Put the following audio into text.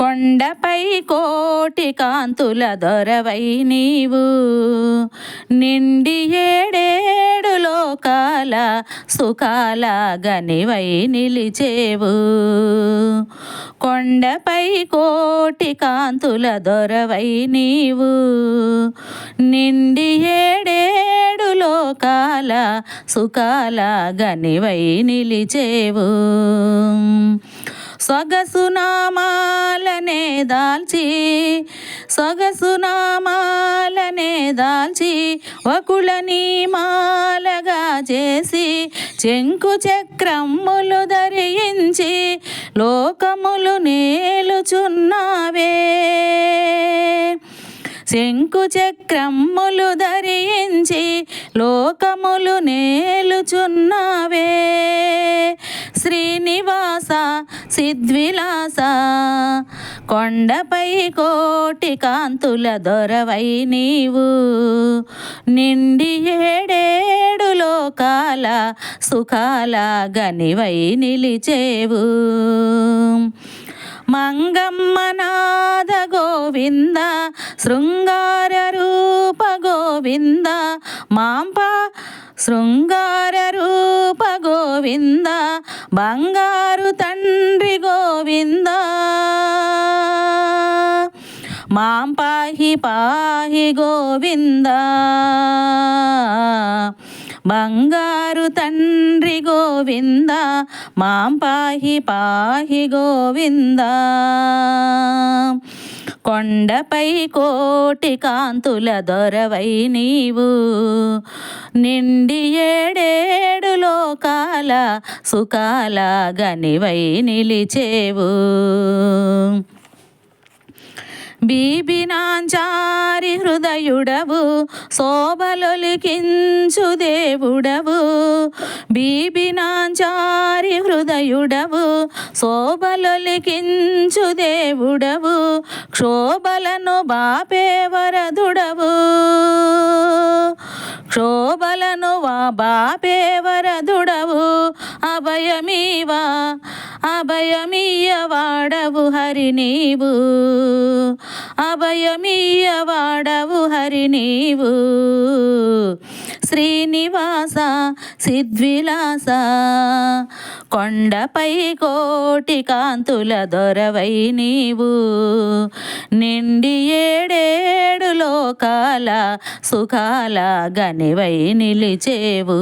కొండపై కోటి కాంతుల దొరవై నీవు. నిండి ఏడేడు లోకాల సుఖాల గనివై నిలిచేవు. కొండపై కోటి కాంతుల దొరవై నీవు. నిండి ఏడేడు లోకాల సుఖాల గనివై నిలిచేవు. సొగసునామాలనే దాల్చి సొగసునామాలనే దాల్చి వకులని మాలగా చేసి చెంకు చక్రములు ధరించి లోకములు నేలుచున్నావే. శంకు చక్రములు ధరించి లోకములు నేలుచున్నావే. శ్రీనివాస సిద్విలాస కొండపై కోటి కాంతుల దొరవై నీవు. నిండి ఏడేడు లోకాల సుఖాల గనివై నిలిచేవు. మంగమ్మనాథ గోవింద శృంగార రూప గోవింద మాంప శృంగార రూప గోవింద బంగారు తండ్రి గోవింద. మాం పాహి పాహి గోవింద. బంగారు తండ్రి గోవింద. మాం పాహి పాహి గోవింద. కొండపై కోటి కాంతుల దొరవై నీవు. నిండి ఏడేడు సుఖాల గనివై నిలిచేవు. బీబినాంచారి హృదయుడవు శోభలొలికించు దేవుడవు. బీబినాంచారి హృదయుడవు శోభలొలికించు దేవుడవు. క్షోభలను బాపే వరదుడవు. క్షోభలను వా బాపే వరదుడవు. అభయమీవా అభయమీయవాడవు హరి నీవు. అభయమీయవాడవు హరి నీవు. శ్రీనివాస సిద్విలాస కొండపై కోటి కాంతుల దొరవై నీవు. నిండి ఏడేడు లోకాల సుఖాల గనివై నిలిచేవు.